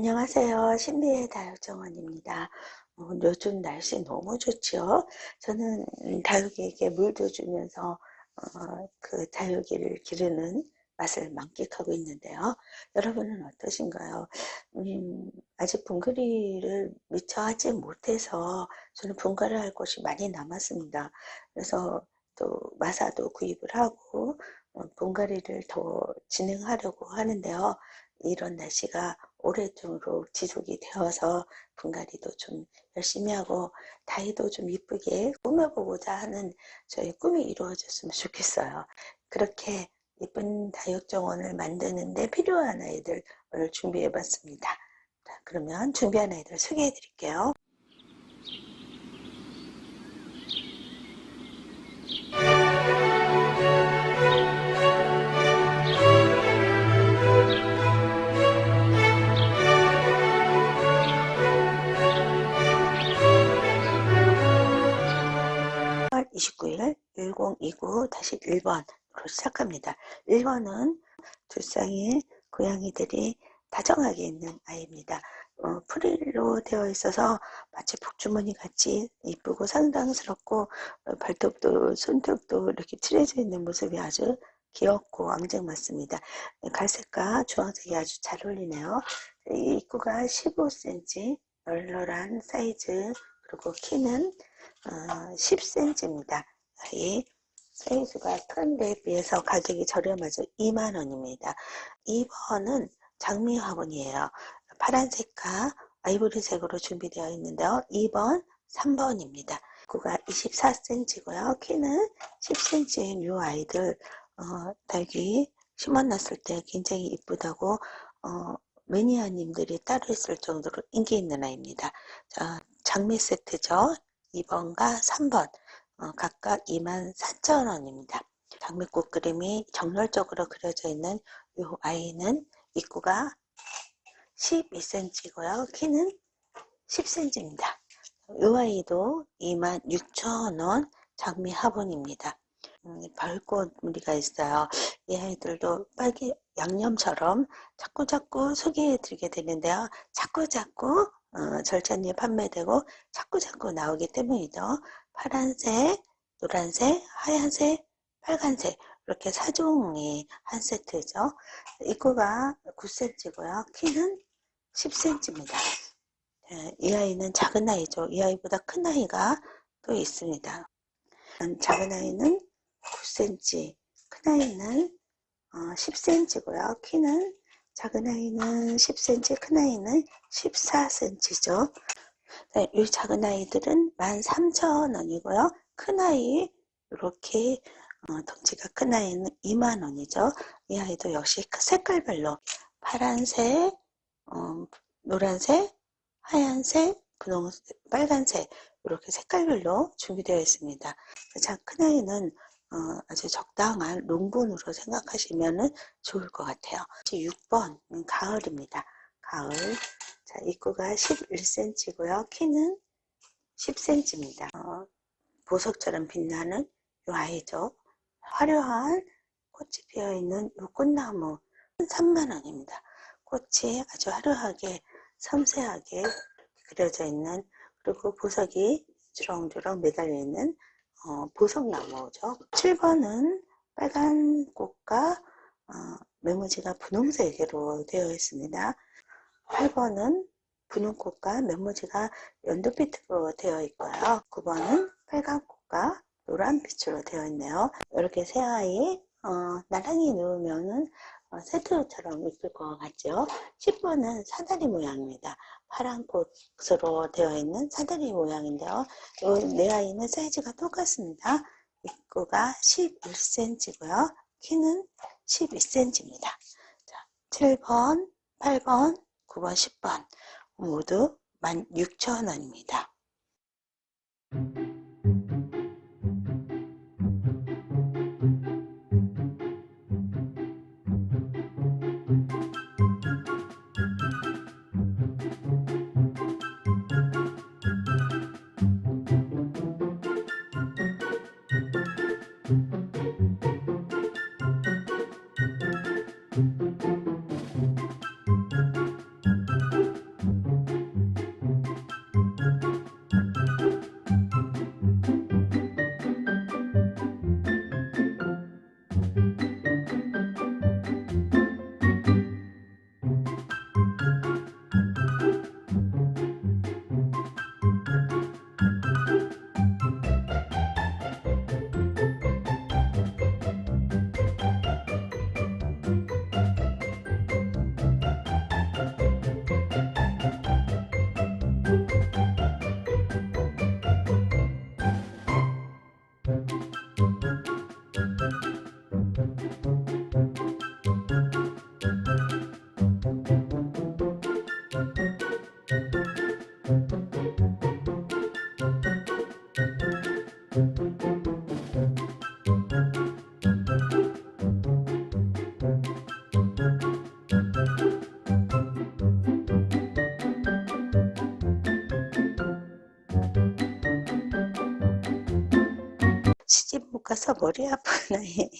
안녕하세요. 신비의 다육정원입니다. 어, 요즘 날씨 너무 좋죠? 저는 다육이에게 물도 주면서 어, 그 다육이를 기르는 맛을 만끽하고 있는데요. 여러분은 어떠신가요? 음, 아직 분갈이를 미처 하지 못해서 저는 분갈이 할 곳이 많이 남았습니다. 그래서 또 마사도 구입을 하고 어, 분갈이를 더 진행하려고 하는데요. 이런 날씨가 오래도록 지속이 되어서 분갈이도 좀 열심히 하고 다이도 좀 이쁘게 꾸며보고자 하는 저의 꿈이 이루어졌으면 좋겠어요. 그렇게 예쁜 다육 정원을 만드는데 필요한 아이들 오늘 준비해 봤습니다. 자, 그러면 준비한 아이들 소개해 드릴게요. 다시 1번으로 시작합니다. 1번은 두 쌍의 고양이들이 다정하게 있는 아이입니다. 어, 프릴로 되어 있어서 마치 복주머니 같이 이쁘고 상당스럽고 어, 발톱도 손톱도 이렇게 칠해져 있는 모습이 아주 귀엽고 앙증맞습니다. 갈색과 주황색이 아주 잘 어울리네요. 이 입구가 15cm 널널한 사이즈 그리고 키는 어, 10cm입니다. 이 사이즈가 큰 데에 비해서 가격이 저렴하죠. 2만원입니다. 2번은 장미 화분이에요. 파란색과 아이보리색으로 준비되어 있는데요. 2번, 3번입니다. 구가 24cm고요. 키는 10cm인 이 아이들 어, 딸기 심어놨을 때 굉장히 이쁘다고 어, 매니아님들이 따로 있을 정도로 인기 있는 아이입니다. 자, 장미 세트죠. 2번과 3번 어, 각각 24,000원입니다. 장미꽃 그림이 정렬적으로 그려져 있는 이 아이는 입구가 12cm고요. 키는 10cm입니다. 이 아이도 26,000원 장미 화분입니다. 음, 벌꽃 무늬가 있어요. 이 아이들도 빨개 양념처럼 자꾸자꾸 소개해 드리게 되는데요. 자꾸자꾸 어, 절찬리에 판매되고 자꾸자꾸 나오기 때문이죠. 파란색, 노란색, 하얀색, 빨간색 이렇게 4종이 한 세트죠. 입구가 9cm고요. 키는 10cm입니다. 이 아이는 작은 아이죠. 이 아이보다 큰 아이가 또 있습니다. 작은 아이는 9cm, 큰 아이는 10cm고요. 키는 작은 아이는 10cm, 큰 아이는 14cm죠. 네, 이 작은 아이들은 13,000원이고요. 큰 아이 이렇게 어, 덩치가 큰 아이는 2만 원이죠. 이 아이도 역시 그 색깔별로 파란색, 어, 노란색, 하얀색, 분홍색, 빨간색 이렇게 색깔별로 준비되어 있습니다. 자, 큰 아이는 어, 아주 적당한 롱분으로 생각하시면 좋을 것 같아요. 6번 가을입니다. 가을 자 입구가 11cm고요. 키는 10cm입니다. 어, 보석처럼 빛나는 이 아이죠. 화려한 꽃이 피어있는 이 꽃나무 3만원입니다. 꽃이 아주 화려하게 섬세하게 그려져 있는 그리고 보석이 주렁주렁 매달려 있는 어, 보석나무죠. 7번은 빨간 꽃과 어, 메모지가 분홍색으로 되어 있습니다. 8번은 분홍꽃과 메모지가 연두빛으로 되어 있고요. 9번은 빨간 꽃과 노란 빛으로 되어 있네요. 이렇게 새 아이 어, 나란히 놓으면은 어, 세트처럼 이쁠 것 같죠. 10번은 사다리 모양입니다. 파란 꽃으로 되어 있는 사다리 모양인데요. 내 아이는 사이즈가 똑같습니다. 입구가 11cm고요. 키는 12cm입니다. 자, 7번, 8번, 9번, 10번 모두 16,000원입니다. 가서 머리 아픈 아이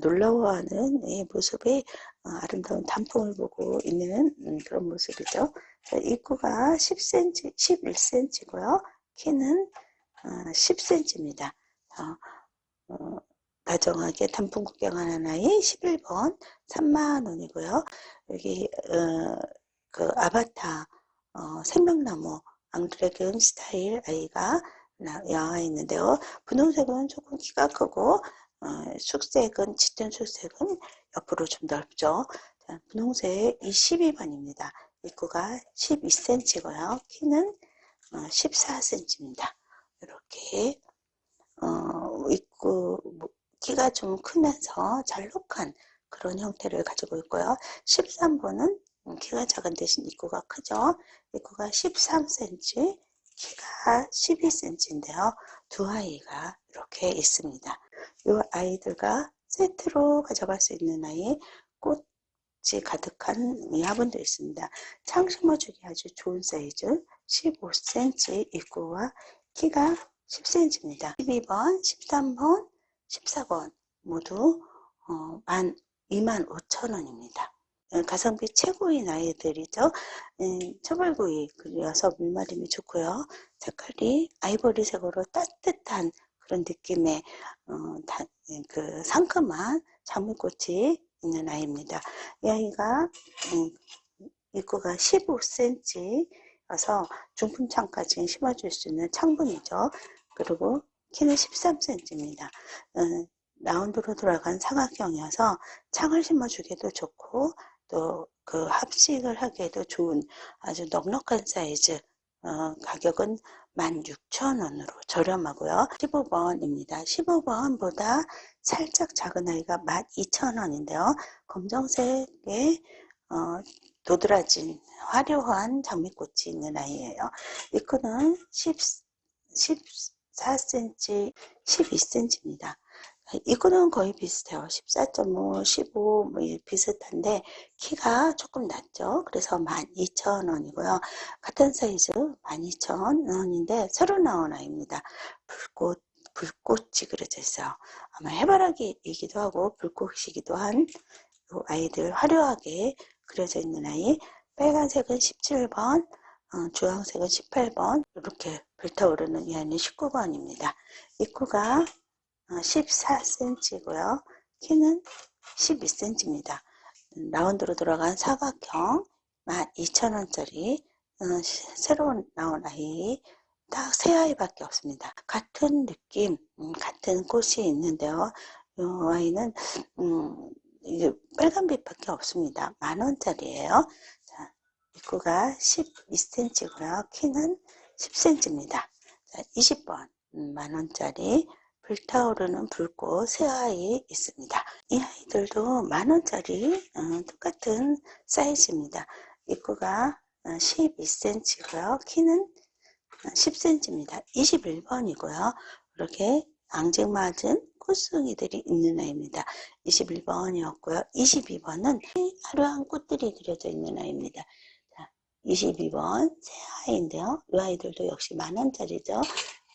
놀라워하는 이 모습이 어, 아름다운 단풍을 보고 있는 음, 그런 모습이죠. 자, 입구가 10cm, 11cm고요. 키는 어, 10cm입니다. 어, 다정하게 단풍 구경하는 아이 11번 3만 원이고요. 여기 어, 그 아바타 어, 생명나무 앙드레겐 스타일 아이가 나와 있는데요. 분홍색은 조금 키가 크고 어, 숙색은 짙은 숙색은 옆으로 좀 넓죠. 자, 분홍색 22번입니다. 입구가 12cm고요. 키는 어, 14cm입니다. 이렇게 어, 입구 뭐, 키가 좀 크면서 잘록한 그런 형태를 가지고 있고요. 13번은 키가 작은 대신 입구가 크죠. 입구가 13cm, 키가 12cm인데요. 두 아이가 이렇게 있습니다. 이 아이들과 세트로 가져갈 수 있는 아이 꽃이 가득한 이 화분도 있습니다. 창 심어주기 아주 좋은 사이즈 15cm 입구와 키가 10cm입니다. 12번, 13번, 14번 모두 어, 만 2만 5천 원입니다. 가성비 최고인 아이들이죠. 음, 초벌구이 그려서 물마름이 좋고요. 색깔이 아이보리색으로 따뜻한 그런 느낌의 어, 다, 그 상큼한 장미꽃이 있는 아이입니다. 이 아이가 음, 입구가 15cm여서 중품창까지 심어줄 수 있는 창분이죠. 그리고 키는 13cm입니다. 어, 라운드로 돌아간 사각형이어서 창을 심어주기도 좋고 또 그 합식을 하기에도 좋은 아주 넉넉한 사이즈 어, 가격은 16,000원으로 저렴하고요. 15번입니다. 15번보다 살짝 작은 아이가 12,000원인데요. 검정색의 어, 도드라진 화려한 장미꽃이 있는 아이예요. 입구는 10, 14cm, 12cm입니다. 이거는 거의 비슷해요. 14.5, 15, 뭐 비슷한데 키가 조금 낮죠. 그래서 12,000원이고요. 같은 사이즈 12,000원인데 새로 나온 아이입니다. 불꽃, 불꽃이 그려져 있어요. 아마 해바라기이기도 하고 불꽃이기도 한 아이들 화려하게 그려져 있는 아이. 빨간색은 17번, 어, 주황색은 18번 이렇게 불타오르는 이 아이는 19번입니다. 입구가 14cm고요. 키는 12cm입니다. 라운드로 들어간 사각형 12,000원짜리 어, 새로 나온 아이 딱 세 아이밖에 없습니다. 같은 느낌, 음, 같은 꽃이 있는데요. 이 아이는 음, 빨간빛밖에 없습니다. 만 원짜리예요. 자, 입구가 12cm고요. 키는 10cm입니다. 자, 20번 음, 만 원짜리 불타오르는 불꽃 새 아이 있습니다. 이 아이들도 만원짜리 어, 똑같은 사이즈입니다. 입구가 12cm고요. 어, 키는 10cm입니다. 21번이고요. 이렇게 앙증 맞은 꽃송이들이 있는 아이입니다. 21번이었고요. 22번은 화려한 꽃들이 그려져 있는 아이입니다. 22번 새 아이인데요. 이 아이들도 역시 만원짜리죠.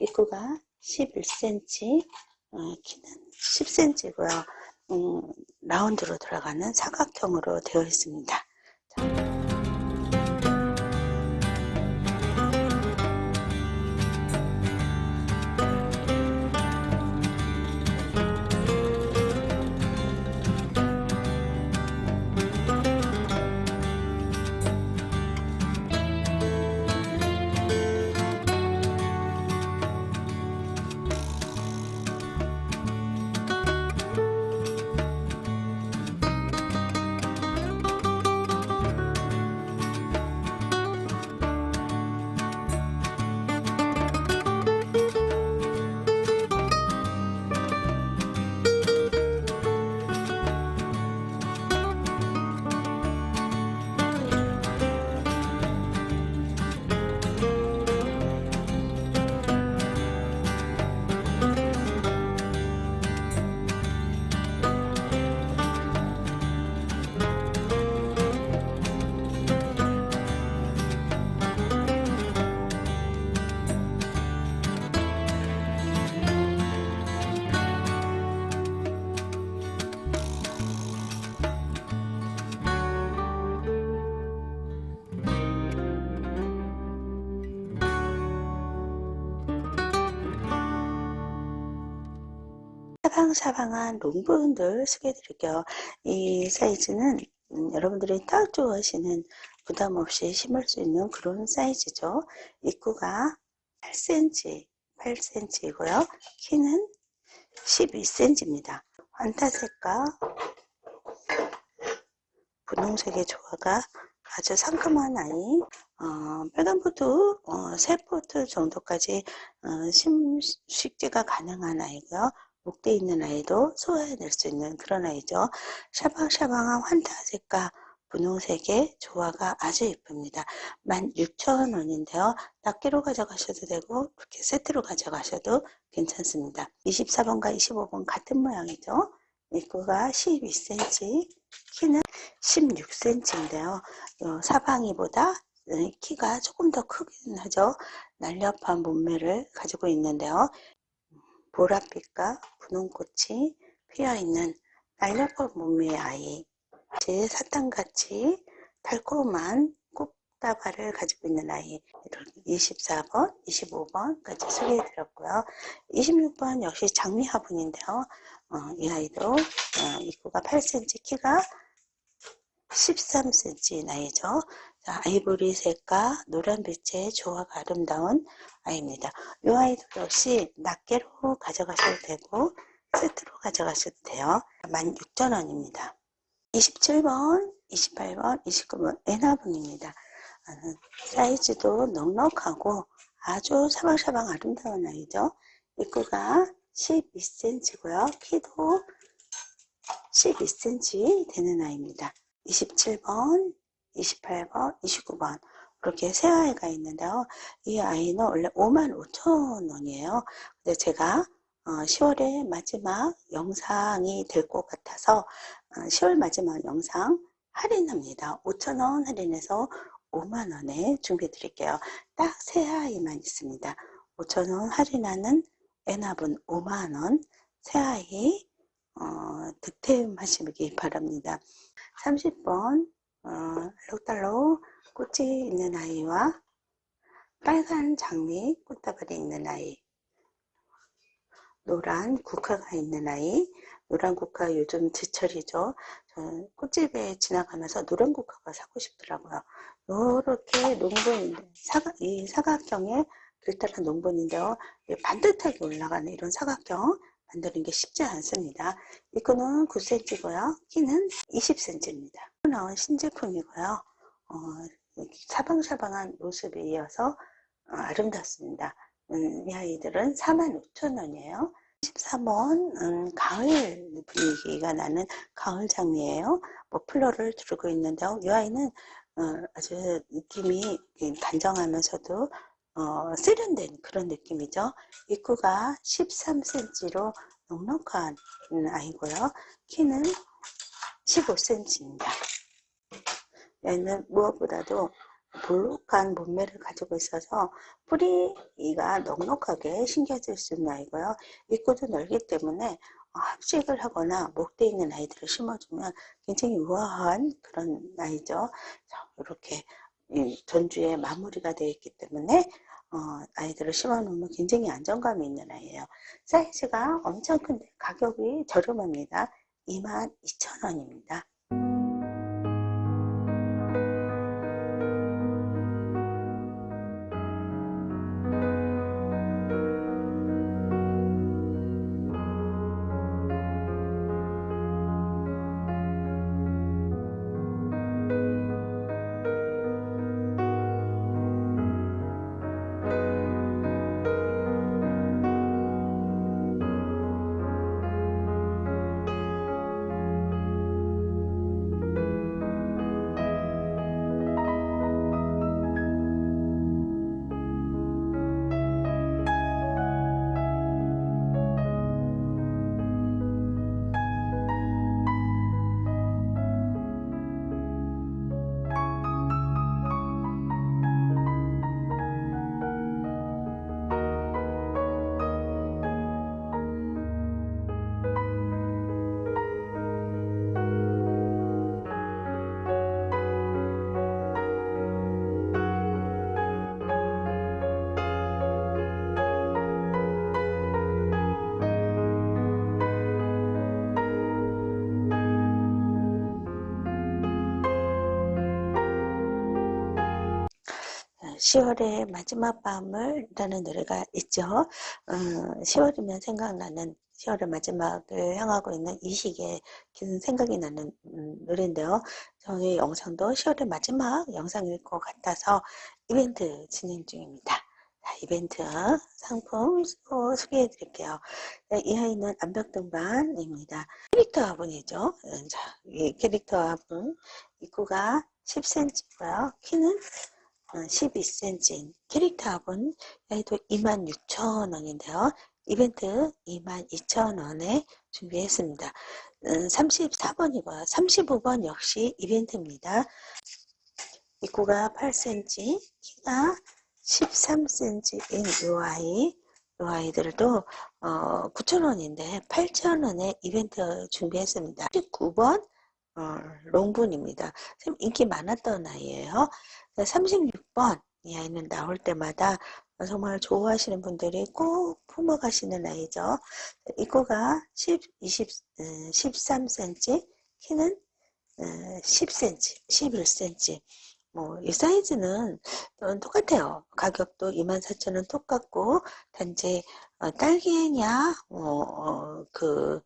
입구가 11cm, 어, 키는 10cm고요. 음, 라운드로 들어가는 사각형으로 되어 있습니다. 샤방샤방한 롱분들 소개해드릴게요. 이 사이즈는 음, 여러분들이 딱 좋아하시는 부담 없이 심을 수 있는 그런 사이즈죠. 입구가 8cm, 8cm이고요. 키는 12cm입니다. 환타색과 분홍색의 조화가 아주 상큼한 아이 어, 빨간 포트 어, 세 포트 정도까지 어, 심, 식재가 가능한 아이고요. 목대 있는 아이도 소화해낼 수 있는 그런 아이죠. 샤방샤방한 환타색과 분홍색의 조화가 아주 예쁩니다. 16,000원인데요. 낱개로 가져가셔도 되고 이렇게 세트로 가져가셔도 괜찮습니다. 24번과 25번 같은 모양이죠. 입구가 12cm, 키는 16cm인데요. 사방이보다 키가 조금 더 크긴 하죠. 날렵한 몸매를 가지고 있는데요. 보랏빛과 분홍꽃이 피어있는 날렵한 몸매의 아이 제 사탕같이 달콤한 꽃다발을 가지고 있는 아이 24번, 25번까지 소개해드렸고요. 26번 역시 장미 화분인데요. 어, 이 아이도 어, 입구가 8cm, 키가 13cm 나이죠. 자, 아이보리색과 노란빛의 조화가 아름다운 아이입니다. 이 아이도 역시 낱개로 가져가셔도 되고 세트로 가져가셔도 돼요. 16,000원입니다. 27번, 28번, 29번 애나분입니다. 사이즈도 넉넉하고 아주 샤방샤방 아름다운 아이죠. 입구가 12cm고요. 키도 12cm 되는 아이입니다. 27번, 28번, 29번 이렇게 세 아이가 있는데요. 이 아이는 원래 55,000원이에요. 근데 제가 10월의 어, 마지막 영상이 될 것 같아서 10월 어, 마지막 영상 할인합니다. 5,000원 할인해서 5만원에 준비해 드릴게요. 딱 세 아이만 있습니다. 5,000원 할인하는 애납은 5만원 새 아이 어, 득템하시기 바랍니다. 30번 어, 알록달록 꽃이 있는 아이와 빨간 장미 꽃다발이 있는 아이 노란 국화가 있는 아이. 노란 국화 요즘 제철이죠. 저는 꽃집에 지나가면서 노란 국화가 사고 싶더라고요. 이렇게 농분인데 사각, 이 사각형의 길다란 농분인데요. 반듯하게 올라가는 이런 사각형 만드는 게 쉽지 않습니다. 이거는 9cm고요. 키는 20cm입니다. 나온 신제품이고요. 어, 사방사방한 모습에 이어서 어, 아름답습니다. 음, 이 아이들은 45,000원이에요. 13번 음, 가을 분위기가 나는 가을 장미예요. 머플러를 두르고 있는데요 이 아이는 어, 아주 느낌이 단정하면서도 어, 세련된 그런 느낌이죠. 입구가 13cm로 넉넉한 아이고요. 키는 15cm입니다 얘는 무엇보다도 볼록한 몸매를 가지고 있어서 뿌리가 넉넉하게 심겨질 수 있는 아이고요. 입구도 넓기 때문에 합식을 하거나 목대 있는 아이들을 심어주면 굉장히 우아한 그런 아이죠. 이렇게 전주에 마무리가 되어 있기 때문에 어, 아이들을 심어놓으면 굉장히 안정감이 있는 아이예요. 사이즈가 엄청 큰데 가격이 저렴합니다. 22,000원입니다. 10월의 마지막 밤을 라는 노래가 있죠. 어, 10월이면 생각나는 10월의 마지막을 향하고 있는 이 시기에 긴 생각이 나는 음, 노래인데요. 저희 영상도 10월의 마지막 영상일 것 같아서 이벤트 진행 중입니다. 자, 이벤트 상품 소- 소개해 드릴게요. 네, 이 아이는 암벽등반입니다. 캐릭터 화분이죠. 음, 자, 이 캐릭터 화분 입구가 10cm고요. 키는 12cm 캐릭터 화분 여기도 26,000원인데요. 이벤트 22,000원에 준비했습니다. 34번이고요. 35번 역시 이벤트입니다. 입구가 8cm, 키가 13cm인 요 아이, 요 아이들도 어, 9,000원인데 8,000원에 이벤트 준비했습니다. 19번 어, 롱분입니다. 참 인기 많았던 아이예요. 36번 이 아이는 나올 때마다 정말 좋아하시는 분들이 꼭 품어가시는 아이죠. 입구가 10, 20, 13cm, 키는 10cm, 11cm. 뭐, 이 사이즈는 똑같아요. 가격도 24,000원 똑같고, 단지, 어, 딸기냐, 뭐, 어, 그,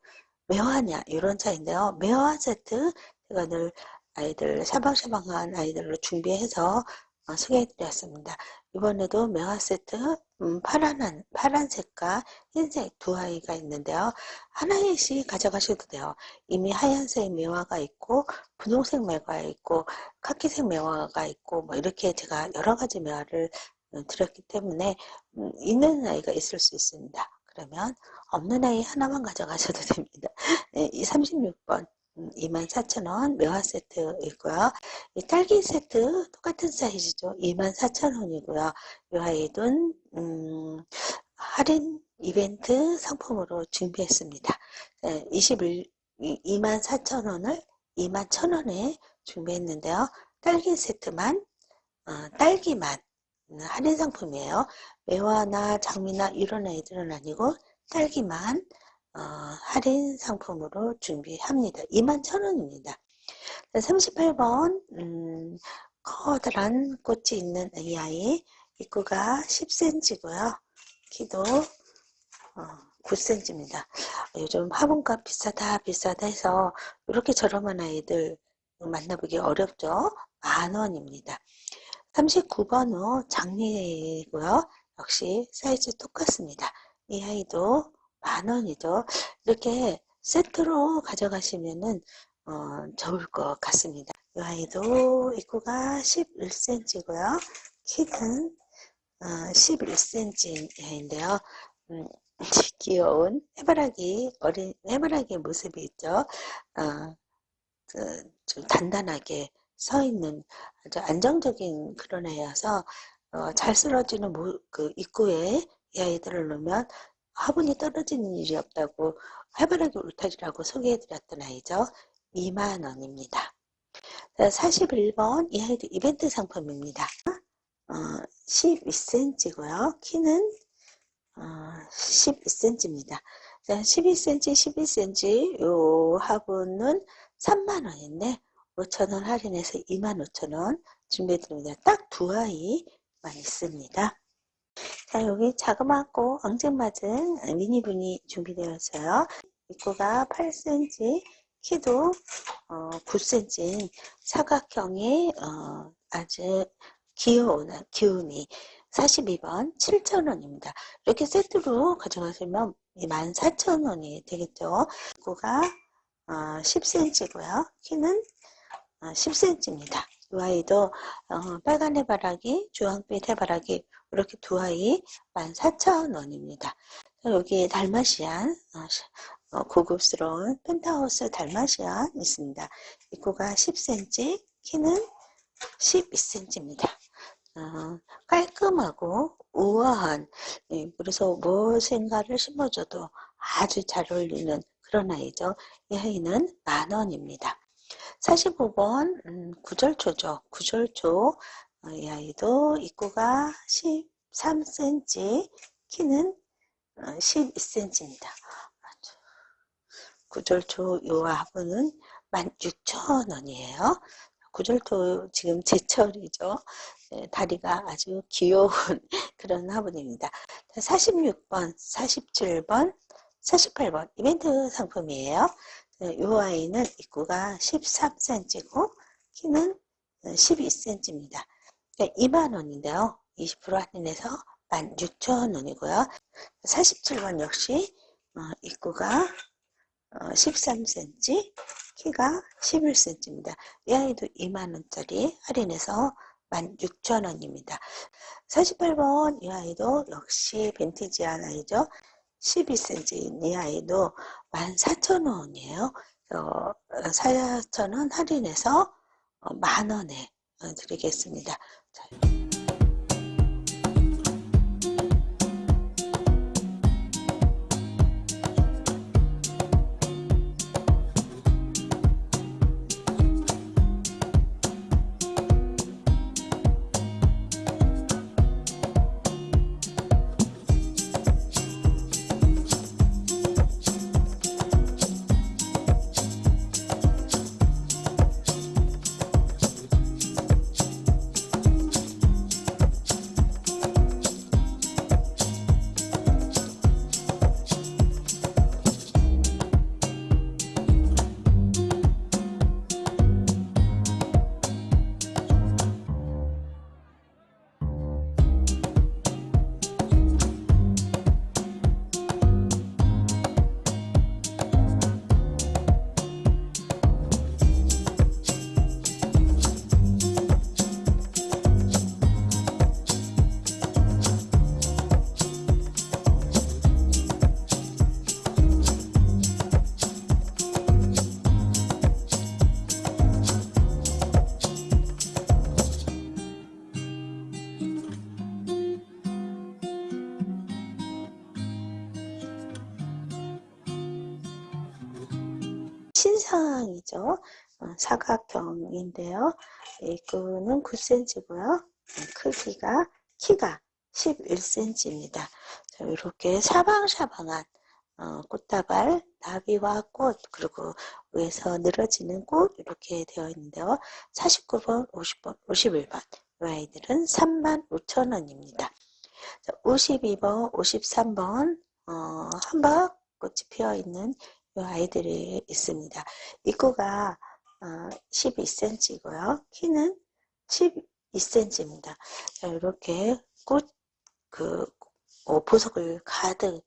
매화냐, 이런 차인데요. 매화 세트, 제가 늘 아이들, 샤방샤방한 아이들로 준비해서 어, 소개해드렸습니다. 이번에도 매화 세트, 음, 파란, 파란색과 흰색 두 아이가 있는데요. 하나씩 가져가셔도 돼요. 이미 하얀색 매화가 있고, 분홍색 매화가 있고, 카키색 매화가 있고, 뭐 이렇게 제가 여러 가지 매화를 어, 드렸기 때문에, 음, 있는 아이가 있을 수 있습니다. 그러면 없는 아이 하나만 가져가셔도 됩니다. 네, 이 36번. 24,000원 매화 세트 있고요. 이 딸기 세트 똑같은 사이즈죠. 24,000원이고요. 이 아이는 음, 할인 이벤트 상품으로 준비했습니다. 네, 21, 24,000원을 21,000원에 준비했는데요. 딸기 세트만 어, 딸기만 할인 상품이에요. 매화나 장미나 이런 아이들은 아니고 딸기만 어, 할인 상품으로 준비합니다. 21,000원입니다. 38번 음, 커다란 꽃이 있는 이 아이 입구가 10cm고요. 키도 어, 9cm입니다. 요즘 화분값 비싸다 비싸다 해서 이렇게 저렴한 아이들 만나보기 어렵죠. 만원입니다. 39번은 장미이고요. 역시 사이즈 똑같습니다. 이 아이도 만 원이죠. 이렇게 세트로 가져가시면은 어, 좋을 것 같습니다. 이 아이도 입구가 11cm고요. 키는 어, 11cm인데요. 음, 귀여운 해바라기 어린 해바라기 모습이 있죠. 어, 그, 좀 단단하게 서 있는 아주 안정적인 그런 애여서 어, 잘 쓰러지는 모, 그 입구에 이 아이들을 놓으면 화분이 떨어지는 일이 없다고 해바라기 울타리라고 소개해드렸던 아이죠. 2만원입니다. 41번 이 아이도 이벤트 상품입니다. 어, 12cm고요. 키는 어, 12cm입니다. 12cm, 12cm 요 화분은 3만원인데 5천원 할인해서 25,000원 준비해드립니다. 딱 두 아이만 있습니다. 자, 여기 자그맣고 앙증맞은 미니분이 준비되었어요. 입구가 8cm, 키도 어, 9cm인 사각형의 어, 아주 귀여운 귀요미 42번 7,000원입니다. 이렇게 세트로 가져가시면 14,000원이 되겠죠. 입구가 어, 10cm고요. 키는 어, 10cm입니다. 이 아이도 어, 빨간 해바라기, 주황빛 해바라기 이렇게 두 아이 14,000원입니다. 여기 달마시안 어, 고급스러운 펜트하우스 달마시안 있습니다. 입구가 10cm, 키는 12cm입니다. 어, 깔끔하고 우아한 예, 그래서 무엇인가를 심어줘도 아주 잘 어울리는 그런 아이죠. 이 아이는 만원입니다. 45번 음, 구절초죠. 구절초 어, 이 아이도 입구가 13cm, 키는 어, 12cm입니다. 구절초 요 화분은 16,000원이에요. 구절초 지금 제철이죠. 예, 다리가 아주 귀여운 그런 화분입니다. 46번, 47번, 48번 이벤트 상품이에요. 이 아이는 입구가 13cm고 키는 12cm입니다. 2만원인데요. 20% 할인해서 16,000원이고요. 47번 역시 어, 입구가 13cm, 키가 11cm입니다. 이 아이도 2만원짜리 할인해서 16,000원입니다. 48번 이 아이도 역시 빈티지한 아이죠. 12cm인 이 아이도 14,000원이에요. 어, 4,000원 할인해서 어, 만원에 어, 드리겠습니다. 자. 사각형인데요. 입구는 9cm고요. 크기가 키가 11cm입니다. 이렇게 샤방샤방한 어, 꽃다발, 나비와 꽃, 그리고 위에서 늘어지는 꽃 이렇게 되어 있는데요. 49번, 50번, 51번 이 아이들은 35,000원입니다. 52번, 53번 어, 한박 꽃이 피어 있는 이 아이들이 있습니다. 입구가 어, 12cm고요. 키는 12cm입니다. 자, 이렇게 꽃, 그, 어, 보석을 가득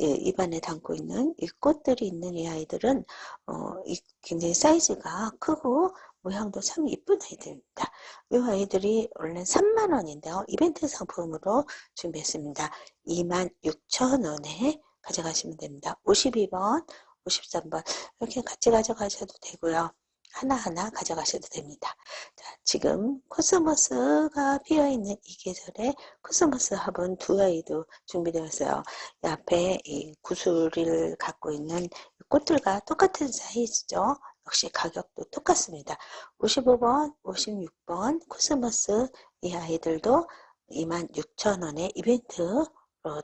예, 입안에 담고 있는 이 꽃들이 있는 이 아이들은 어, 이, 굉장히 사이즈가 크고 모양도 참 이쁜 아이들입니다. 이 아이들이 원래 3만원인데요. 이벤트 상품으로 준비했습니다. 26,000원에 가져가시면 됩니다. 52번, 53번 이렇게 같이 가져가셔도 되고요. 하나하나 가져가셔도 됩니다. 자, 지금 코스모스가 피어있는 이 계절에 코스모스 화분 두 아이도 준비되어 있어요. 이 앞에 이 구슬을 갖고 있는 꽃들과 똑같은 사이즈죠. 역시 가격도 똑같습니다. 55번, 56번 코스모스 이 아이들도 26,000원에 이벤트로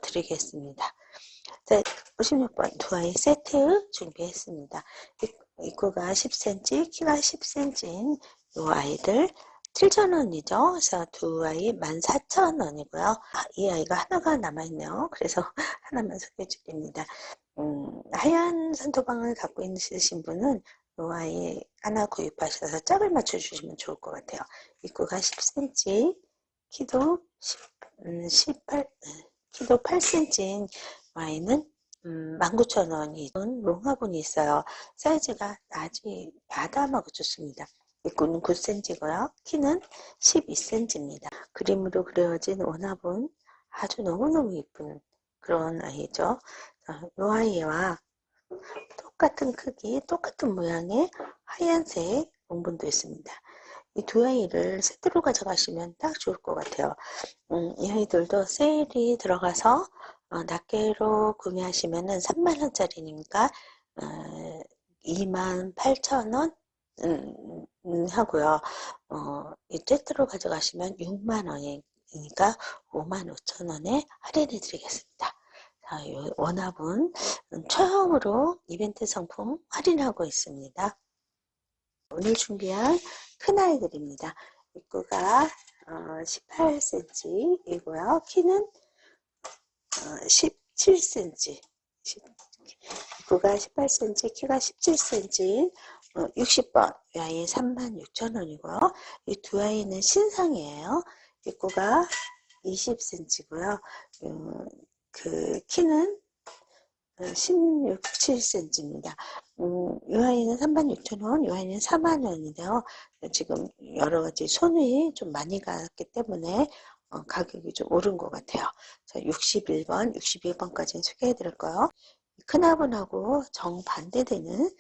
드리겠습니다. 자, 56번 두 아이 세트 준비했습니다. 입구가 10cm, 키가 10cm인 이 아이들 7,000원이죠. 그래서 두 아이 14,000원이고요. 아, 이 아이가 하나가 남아있네요. 그래서 하나만 소개해 드립니다. 음, 하얀 산토방을 갖고 있으신 분은 이 아이 하나 구입하셔서 짝을 맞춰주시면 좋을 것 같아요. 입구가 10cm, 키도 10, 음, 18, 키도 8cm인 아이는 음, 19,000원이 롱화분이 있어요. 사이즈가 아주 야담하고 좋습니다. 입구는 9cm고요. 키는 12cm입니다. 그림으로 그려진 원화분 아주 너무너무 예쁜 그런 아이죠. 이 아이와 똑같은 크기, 똑같은 모양의 하얀색 롱분도 있습니다. 이 두 아이를 세트로 가져가시면 딱 좋을 것 같아요. 음, 이 아이들도 세일이 들어가서 어, 낱개로 구매하시면은 3만원짜리니까 어, 28,000원 음, 음, 하고요. 어, 이 세트로 가져가시면 6만원이니까 55,000원에 할인해 드리겠습니다. 자, 이 원화분 처음으로 이벤트 상품 할인하고 있습니다. 오늘 준비한 큰 아이들입니다. 입구가 18cm이고요. 키는 17cm. 입구가 18cm, 키가 17cm, 60번, 이 아이 36,000원이고요. 이 두 아이는 신상이에요. 입구가 20cm고요. 그 키는 16, 7cm입니다. 음, 이 아이는 36,000원, 이 아이는 4만원인데요. 지금 여러 가지 손이 좀 많이 갔기 때문에 어, 가격이 좀 오른 것 같아요. 자, 61번, 61번까지는 소개해 드릴 거예요. 큰아분하고 정반대되는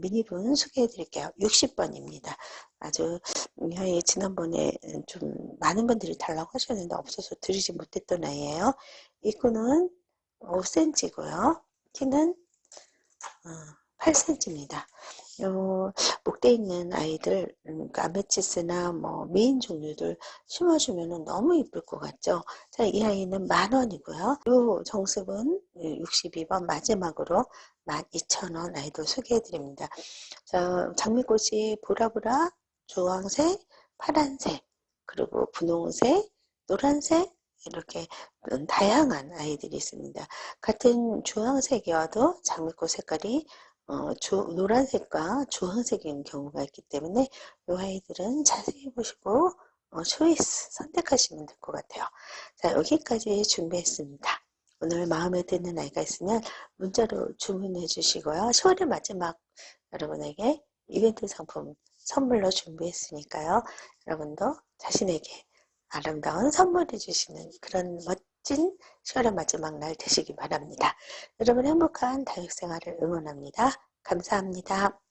미니분 소개해 드릴게요. 60번입니다. 아주 이 지난번에 좀 많은 분들이 달라고 하셨는데 없어서 드리지 못했던 아이예요. 입구는 5cm고요. 키는 8cm입니다. 어, 목대 있는 아이들, 음, 아메치스나 뭐 메인 종류들 심어주면 너무 이쁠 것 같죠? 자, 이 아이는 만 원이고요. 이 정습은 62번 마지막으로 12,000원 아이돌 소개해 드립니다. 자, 장미꽃이 보라보라, 주황색, 파란색, 그리고 분홍색, 노란색, 이렇게 다양한 아이들이 있습니다. 같은 주황색이어도 장미꽃 색깔이 어, 주, 노란색과 주황색인 경우가 있기 때문에 이 아이들은 자세히 보시고 어, 초이스 선택하시면 될 것 같아요. 자 여기까지 준비했습니다. 오늘 마음에 드는 아이가 있으면 문자로 주문해 주시고요. 10월의 마지막 여러분에게 이벤트 상품 선물로 준비했으니까요. 여러분도 자신에게 아름다운 선물해 주시는 그런 멋진 10월의 마지막 날 되시기 바랍니다. 여러분 행복한 다육생활을 응원합니다. 감사합니다.